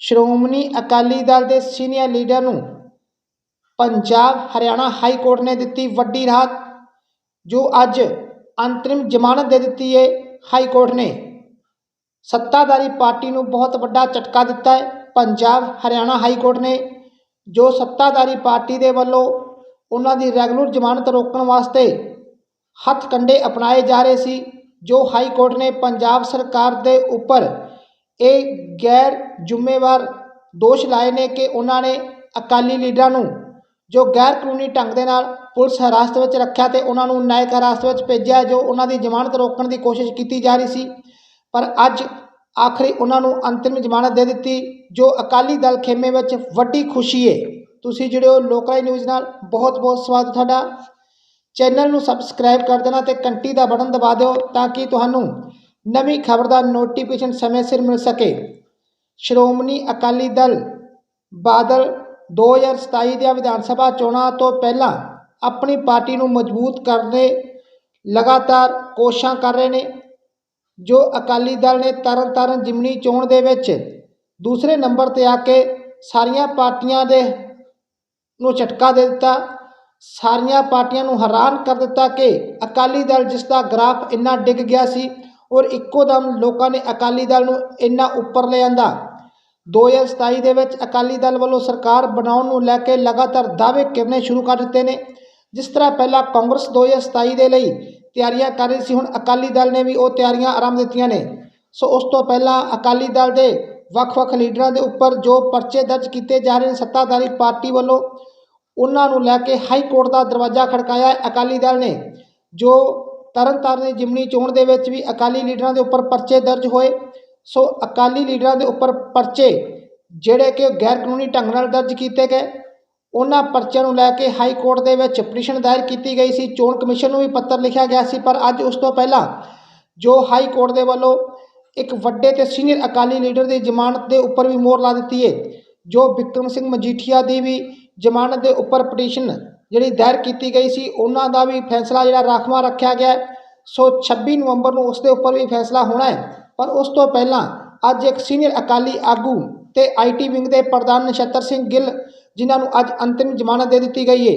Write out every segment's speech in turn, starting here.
ਸ਼੍ਰੋਮਣੀ ਅਕਾਲੀ ਦਲ ਦੇ senior leader ਨੂੰ Punjab Haryana high court ਨੇ ਦਿੱਤੀ ਵੱਡੀ ਰਾਹਤ, ਜੋ ਅੱਜ ਅੰਤਰਿਮ ਜ਼ਮਾਨਤ ਦੇ ਦਿੱਤੀ ਹੈ। ਹਾਈ ਕੋਰਟ ਨੇ ਸੱਤਾਧਾਰੀ ਪਾਰਟੀ ਨੂੰ ਬਹੁਤ ਵੱਡਾ ਝਟਕਾ ਦਿੱਤਾ ਹੈ। ਪੰਜਾਬ ਹਰਿਆਣਾ ਹਾਈ ਕੋਰਟ ਨੇ ਜੋ ਸੱਤਾਧਾਰੀ ਪਾਰਟੀ ਦੇ ਵੱਲੋਂ ਉਹਨਾਂ ਦੀ ਰੈਗੂਲਰ ਜ਼ਮਾਨਤ ਰੋਕਣ ਵਾਸਤੇ ਹੱਥ ਕੰਡੇ ਅਪਣਾਏ ਜਾ ਰਹੇ ਸੀ, ਜੋ ਹਾਈ ਕੋਰਟ ਨੇ ਪੰਜਾਬ ਸਰਕਾਰ ਦੇ ਉੱਪਰ ਇਹ ਗੈਰ ਜ਼ਿੰਮੇਵਾਰ ਦੋਸ਼ ਲਾਏ ਨੇ ਕਿ ਉਹਨਾਂ ਨੇ ਅਕਾਲੀ ਲੀਡਰਾਂ ਨੂੰ ਜੋ ਗੈਰ ਕਾਨੂੰਨੀ ਢੰਗ ਦੇ ਨਾਲ ਪੁਲਿਸ ਹਿਰਾਸਤ ਵਿੱਚ ਰੱਖਿਆ ਤੇ ਉਹਨਾਂ ਨੂੰ ਨਾਇਕ ਹਿਰਾਸਤ ਵਿੱਚ ਭੇਜਿਆ ਜੋ ਉਹਨਾਂ ਦੀ ਜ਼ਮਾਨਤ ਰੋਕਣ ਦੀ ਕੋਸ਼ਿਸ਼ ਕੀਤੀ ਜਾ ਰਹੀ ਸੀ। ਪਰ ਅੱਜ ਆਖਰੀ ਉਹਨਾਂ ਨੂੰ ਅੰਤਿਮ ਜ਼ਮਾਨਤ ਦੇ ਦਿੱਤੀ, ਜੋ ਅਕਾਲੀ ਦਲ ਖੇਮੇ ਵਿੱਚ ਵੱਡੀ ਖੁਸ਼ੀ ਹੈ ਤੁਸੀਂ ਜਿਹੜੇ ਹੋ ਲੋਕਲ ਨਿਊਜ਼ ਨਾਲ। ਬਹੁਤ ਬਹੁਤ ਸਵਾਗਤ ਤੁਹਾਡਾ। ਚੈਨਲ ਨੂੰ ਸਬਸਕ੍ਰਾਈਬ ਕਰ ਦੇਣਾ ਤੇ ਘੰਟੀ ਦਾ ਬਟਨ ਦਬਾ ਦਿਓ ਤਾਂ ਕਿ ਤੁਹਾਨੂੰ ਨਵੀਂ ਖਬਰ ਦਾ ਨੋਟੀਫਿਕੇਸ਼ਨ ਸਮੇਂ ਸਿਰ ਮਿਲ ਸਕੇ। ਸ਼੍ਰੋਮਣੀ ਅਕਾਲੀ ਦਲ ਬਾਦਲ 2027 ਦੀਆਂ ਵਿਧਾਨ ਸਭਾ ਚੋਣਾਂ ਤੋਂ ਪਹਿਲਾਂ ਆਪਣੀ ਪਾਰਟੀ ਨੂੰ ਮਜ਼ਬੂਤ ਕਰਨ ਦੇ ਲਗਾਤਾਰ ਕੋਸ਼ਿਸ਼ਾਂ ਕਰ ਰਹੇ ਨੇ, ਜੋ ਅਕਾਲੀ ਦਲ ਨੇ ਤਰਨਤਾਰਨ ਜਿਮਨੀ ਚੋਣ ਦੇ ਵਿੱਚ ਦੂਸਰੇ ਨੰਬਰ ਤੇ ਆ ਕੇ ਸਾਰੀਆਂ ਪਾਰਟੀਆਂ ਦੇ ਨੂੰ ਝਟਕਾ ਦੇ ਦਿੱਤਾ। ਸਾਰੀਆਂ ਪਾਰਟੀਆਂ ਨੂੰ ਹੈਰਾਨ ਕਰ ਦਿੱਤਾ ਕਿ ਅਕਾਲੀ ਦਲ ਜਿਸ ਦਾ ਗ੍ਰਾਫ ਇੰਨਾ ਡਿੱਗ ਗਿਆ ਸੀ ਔਰ ਇੱਕੋ ਦਮ ਲੋਕਾਂ ਨੇ ਅਕਾਲੀ ਦਲ ਨੂੰ ਇੰਨਾ ਉੱਪਰ ਲੈ ਆਂਦਾ। 2027 ਦੇ ਵਿੱਚ ਅਕਾਲੀ ਦਲ ਵੱਲੋਂ ਸਰਕਾਰ ਬਣਾਉਣ ਨੂੰ ਲੈ ਕੇ ਲਗਾਤਾਰ ਦਾਅਵੇ ਕਰਨੇ ਸ਼ੁਰੂ ਕਰ ਦਿੱਤੇ ਨੇ। ਜਿਸ ਤਰ੍ਹਾਂ ਪਹਿਲਾਂ ਕਾਂਗਰਸ 2027 ਦੇ ਲਈ ਤਿਆਰੀਆਂ ਕਰ ਰਹੀ ਸੀ, ਹੁਣ ਅਕਾਲੀ ਦਲ ਨੇ ਵੀ ਉਹ ਤਿਆਰੀਆਂ ਆਰੰਭ ਦਿੱਤੀਆਂ ਨੇ। ਸੋ ਉਸ ਤੋਂ ਪਹਿਲਾਂ ਅਕਾਲੀ ਦਲ ਦੇ ਵੱਖ-ਵੱਖ ਲੀਡਰਾਂ ਦੇ ਉੱਪਰ ਜੋ ਪਰਚੇ ਦਰਜ ਕੀਤੇ ਜਾ ਰਹੇ ਨੇ ਸੱਤਾਧਾਰੀ ਪਾਰਟੀ ਵੱਲੋਂ, ਉਹਨਾਂ ਨੂੰ ਲੈ ਕੇ ਹਾਈ ਕੋਰਟ ਦਾ ਦਰਵਾਜ਼ਾ ਖੜਕਾਇਆ ਅਕਾਲੀ ਦਲ ਨੇ, ਜੋ ਤਰਨਤਾਰਨ ਦੀ ਜਿਮਨੀ ਚੋਣ ਦੇ ਵਿੱਚ ਵੀ ਅਕਾਲੀ ਲੀਡਰਾਂ ਦੇ ਉੱਪਰ ਪਰਚੇ ਦਰਜ ਹੋਏ। ਸੋ ਅਕਾਲੀ ਲੀਡਰਾਂ ਦੇ ਉੱਪਰ ਪਰਚੇ ਜਿਹੜੇ ਕਿ ਗੈਰ ਕਾਨੂੰਨੀ ਢੰਗ ਨਾਲ ਦਰਜ ਕੀਤੇ ਗਏ। ਉਹਨਾਂ ਪਰਚਿਆਂ ਨੂੰ ਲੈ ਕੇ ਹਾਈ ਕੋਰਟ ਦੇ ਵਿੱਚ ਪਟੀਸ਼ਨ ਦਾਇਰ ਕੀਤੀ ਗਈ ਸੀ। ਚੋਣ ਕਮਿਸ਼ਨ ਨੂੰ ਵੀ ਪੱਤਰ ਲਿਖਿਆ ਗਿਆ ਸੀ, ਪਰ ਅੱਜ ਉਸ ਤੋਂ ਪਹਿਲਾਂ ਜੋ ਹਾਈ ਕੋਰਟ ਦੇ ਵੱਲੋਂ ਇੱਕ ਵੱਡੇ ਤੇ ਸੀਨੀਅਰ ਅਕਾਲੀ ਲੀਡਰ ਦੀ ਜ਼ਮਾਨਤ ਦੇ ਉੱਪਰ ਵੀ ਮੋਹਰ ਲਾ ਦਿੱਤੀ ਹੈ ਜੋ ਵਿਕਰਮ ਸਿੰਘ ਮਜੀਠੀਆ ਦੀ ਵੀ ਜ਼ਮਾਨਤ ਦੇ ਉੱਪਰ ਪਟੀਸ਼ਨ ਜਿਹੜੀ ਦਾਇਰ ਕੀਤੀ ਗਈ ਸੀ, ਉਹਨਾਂ ਦਾ ਵੀ ਫੈਸਲਾ ਜਿਹੜਾ ਰਾਖਵਾਂ ਰੱਖਿਆ ਗਿਆ ਸੋ 26 ਨਵੰਬਰ ਨੂੰ ਉਸ ਦੇ ਉੱਪਰ ਵੀ ਫੈਸਲਾ ਹੋਣਾ ਹੈ। ਪਰ ਉਸ ਤੋਂ ਪਹਿਲਾਂ ਅੱਜ ਇੱਕ ਸੀਨੀਅਰ ਅਕਾਲੀ ਆਗੂ ਤੇ ਆਈਟੀ ਵਿੰਗ ਦੇ ਪ੍ਰਧਾਨ ਨਛੱਤਰ ਸਿੰਘ ਗਿੱਲ, ਜਿਨ੍ਹਾਂ ਨੂੰ ਅੱਜ ਅੰਤਿਮ ਜ਼ਮਾਨਤ ਦੇ ਦਿੱਤੀ ਗਈ ਹੈ।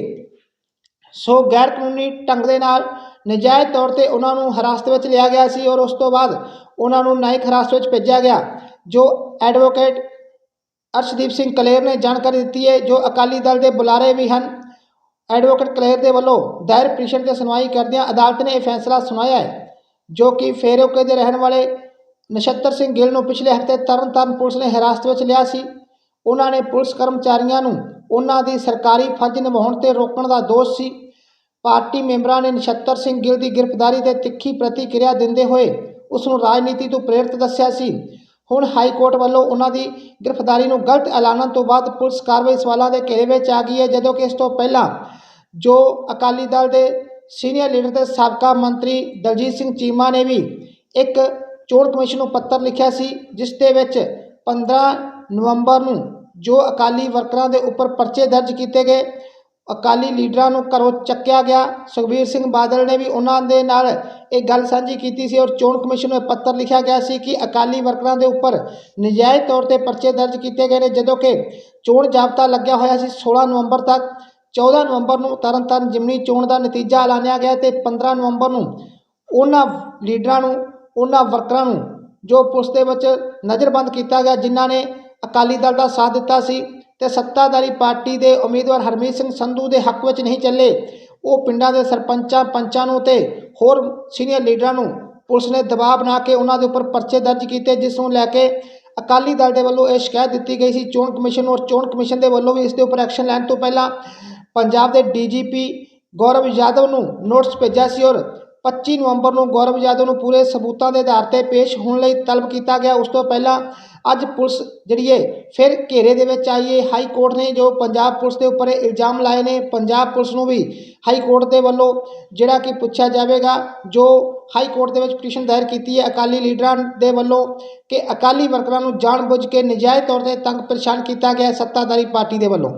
ਸੋ ਗੈਰ ਕਾਨੂੰਨੀ ਢੰਗ ਦੇ ਨਾਲ ਨਜਾਇਜ਼ ਤੌਰ ਤੇ ਉਹਨਾਂ ਨੂੰ ਹਿਰਾਸਤ ਵਿੱਚ ਲਿਆ ਗਿਆ ਸੀ ਔਰ ਉਸ ਤੋਂ ਬਾਅਦ ਉਹਨਾਂ ਨੂੰ ਨਾਇਕ ਹਿਰਾਸਤ ਵਿੱਚ ਭੇਜਿਆ ਗਿਆ, ਜੋ ਐਡਵੋਕੇਟ ਅਰਸ਼ਦੀਪ ਸਿੰਘ ਕਲੇਰ ਨੇ ਜਾਣਕਾਰੀ ਦਿੱਤੀ ਹੈ, ਜੋ ਅਕਾਲੀ ਦਲ ਦੇ ਬੁਲਾਰੇ ਵੀ ਹਨ। ਐਡਵੋਕੇਟ ਕਲੇਰ ਦੇ ਵੱਲੋਂ ਦਾਇਰ ਪਟੀਸ਼ਨ ਤੇ ਸੁਣਵਾਈ ਕਰਦਿਆਂ ਅਦਾਲਤ ਨੇ ਇਹ ਫੈਸਲਾ ਸੁਣਾਇਆ ਹੈ, ਜੋ ਕਿ ਫੇਰੋਕੇ ਦੇ ਰਹਿਣ ਵਾਲੇ ਨਛੱਤਰ ਸਿੰਘ ਗਿੱਲ ਨੂੰ ਪਿਛਲੇ ਹਫ਼ਤੇ ਤਰਨਤਾਰਨ ਪੁਲਿਸ ਨੇ ਹਿਰਾਸਤ ਵਿੱਚ ਲਿਆ ਸੀ। ਉਹਨਾਂ ਨੇ ਪੁਲਿਸ ਕਰਮਚਾਰੀਆਂ ਨੂੰ ਉਹਨਾਂ ਦੀ ਸਰਕਾਰੀ ਫਰਜ਼ ਨਿਭਾਉਣ ਤੇ ਰੋਕਣ ਦਾ ਦੋਸ਼ ਸੀ। ਪਾਰਟੀ ਮੈਂਬਰਾਂ ਨੇ ਨਛੱਤਰ ਸਿੰਘ ਗਿੱਲ ਦੀ ਗ੍ਰਿਫਤਾਰੀ ਤੇ ਤਿੱਖੀ ਪ੍ਰਤੀਕਿਰਿਆ ਦਿੰਦੇ ਹੋਏ ਉਸ ਨੂੰ ਰਾਜਨੀਤੀ ਤੋਂ ਪ੍ਰੇਰਿਤ ਦੱਸਿਆ ਸੀ। ਹੁਣ ਹਾਈ ਕੋਰਟ ਵੱਲੋਂ ਉਹਨਾਂ ਦੀ ਗ੍ਰਿਫਤਾਰੀ ਨੂੰ ਗਲਤ ਐਲਾਨਣ ਤੋਂ ਬਾਅਦ ਪੁਲਿਸ ਕਾਰਵਾਈ ਸਵਾਲਾਂ ਦੇ ਘੇਰੇ ਵਿੱਚ ਆ ਗਈ ਹੈ, ਜਦੋਂ ਕਿ ਇਸ ਤੋਂ ਪਹਿਲਾਂ ਜੋ ਅਕਾਲੀ ਦਲ ਦੇ ਸੀਨੀਅਰ ਲੀਡਰ ਤੇ ਸਾਬਕਾ ਮੰਤਰੀ ਦਲਜੀਤ ਸਿੰਘ ਚੀਮਾ ਨੇ ਵੀ ਇੱਕ ਚੋਣ ਕਮਿਸ਼ਨ ਨੂੰ ਪੱਤਰ ਲਿਖਿਆ ਸੀ, ਜਿਸ ਦੇ ਵਿੱਚ 15 ਨਵੰਬਰ ਨੂੰ ਜੋ ਅਕਾਲੀ ਵਰਕਰਾਂ ਦੇ ਉੱਪਰ ਪਰਚੇ ਦਰਜ ਕੀਤੇ ਗਏ ਅਕਾਲੀ ਲੀਡਰਾਂ ਨੂੰ ਘਰੋਂ ਚੱਕਿਆ ਗਿਆ। ਸੁਖਬੀਰ ਸਿੰਘ ਬਾਦਲ ਨੇ ਵੀ ਉਹਨਾਂ ਦੇ ਨਾਲ ਇਹ ਗੱਲ ਸਾਂਝੀ ਕੀਤੀ ਸੀ ਔਰ ਚੋਣ ਕਮਿਸ਼ਨ ਨੂੰ ਇਹ ਪੱਤਰ ਲਿਖਿਆ ਗਿਆ ਸੀ ਕਿ ਅਕਾਲੀ ਵਰਕਰਾਂ ਦੇ ਉੱਪਰ ਨਜਾਇਜ਼ ਤੌਰ ਤੇ ਪਰਚੇ ਦਰਜ ਕੀਤੇ ਗਏ ਨੇ, ਜਦੋਂ ਕਿ ਚੋਣ ਜਾਬਤਾ ਲੱਗਿਆ ਹੋਇਆ ਸੀ 16 ਨਵੰਬਰ ਤੱਕ। 14 ਨਵੰਬਰ ਨੂੰ ਤਰਨਤਾਰਨ ਜਿਮਨੀ ਚੋਣ ਦਾ ਨਤੀਜਾ ਐਲਾਨਿਆ ਗਿਆ ਤੇ 15 ਨਵੰਬਰ ਨੂੰ ਉਹਨਾਂ ਲੀਡਰਾਂ ਨੂੰ, ਉਹਨਾਂ ਵਰਕਰਾਂ ਨੂੰ ਜੋ ਪੁਲਿਸ ਦੇ ਵਿੱਚ ਨਜ਼ਰਬੰਦ ਕੀਤਾ ਗਿਆ, ਜਿਨ੍ਹਾਂ ਨੇ ਅਕਾਲੀ ਦਲ ਦਾ ਸਾਥ ਦਿੱਤਾ ਸੀ। ਤੇ ਸੱਤਾਧਾਰੀ ਪਾਰਟੀ ਦੇ ਉਮੀਦਵਾਰ ਹਰਮੀਤ ਸਿੰਘ ਸੰਧੂ ਦੇ ਹੱਕ ਵਿੱਚ ਨਹੀਂ ਚੱਲੇ। ਉਹ ਪਿੰਡਾਂ ਦੇ ਸਰਪੰਚਾਂ, ਪੰਚਾਂ ਨੂੰ ਤੇ ਹੋਰ ਸੀਨੀਅਰ ਲੀਡਰਾਂ ਨੂੰ ਪੁਲਿਸ ਨੇ ਦਬਾਅ ਬਣਾ ਕੇ ਉਹਨਾਂ ਦੇ ਉੱਪਰ ਪਰਚੇ ਦਰਜ ਕੀਤੇ, ਜਿਸ ਨੂੰ ਲੈ ਕੇ ਅਕਾਲੀ ਦਲ ਦੇ ਵੱਲੋਂ ਇਹ ਸ਼ਿਕਾਇਤ ਦਿੱਤੀ ਗਈ ਸੀ। ਚੋਣ ਕਮਿਸ਼ਨ ਨੂੰ ਔਰ ਚੋਣ ਕਮਿਸ਼ਨ ਦੇ ਵੱਲੋਂ ਵੀ ਇਸ ਦੇ ਉੱਪਰ ਐਕਸ਼ਨ ਲੈਣ ਤੋਂ ਪਹਿਲਾਂ ਪੰਜਾਬ ਦੇ ਡੀਜੀਪੀ ਗੌਰਵ ਯਾਦਵ ਨੂੰ ਨੋਟਿਸ ਭੇਜਿਆ ਸੀ ਔਰ 25 ਨਵੰਬਰ ਨੂੰ ਗੌਰਵ ਯਾਦਵ ਨੂੰ ਪੂਰੇ ਸਬੂਤਾਂ ਦੇ ਆਧਾਰ ਤੇ ਪੇਸ਼ ਹੋਣ ਲਈ ਤਲਬ ਕੀਤਾ ਗਿਆ। ਉਸ ਤੋਂ ਪਹਿਲਾਂ ਅੱਜ ਪੁਲਿਸ ਜਿਹੜੀ ਹੈ ਫਿਰ ਘੇਰੇ ਦੇ ਵਿੱਚ ਆਈ ਹੈ ਹਾਈ ਕੋਰਟ ਨੇ ਜੋ ਪੰਜਾਬ ਪੁਲਿਸ ਦੇ ਉੱਪਰ ਇਲਜ਼ਾਮ ਲਾਏ ਨੇ, ਪੰਜਾਬ ਪੁਲਿਸ ਨੂੰ ਵੀ ਹਾਈ ਕੋਰਟ ਦੇ ਵੱਲੋਂ ਜਿਹੜਾ ਕਿ ਪੁੱਛਿਆ ਜਾਵੇਗਾ, ਜੋ ਹਾਈ ਕੋਰਟ ਦੇ ਵਿੱਚ ਪਟੀਸ਼ਨ ਦਾਇਰ ਕੀਤੀ ਹੈ, ਅਕਾਲੀ ਲੀਡਰਾਂ ਦੇ ਵੱਲੋਂ ਕਿ ਅਕਾਲੀ ਵਰਕਰਾਂ ਨੂੰ ਜਾਣਬੁੱਝ ਕੇ ਨਜਾਇਜ਼ ਤੌਰ ਤੇ ਤੰਗ ਪਰੇਸ਼ਾਨ ਕੀਤਾ ਗਿਆ ਸੱਤਾਧਾਰੀ ਪਾਰਟੀ ਦੇ ਵੱਲੋਂ।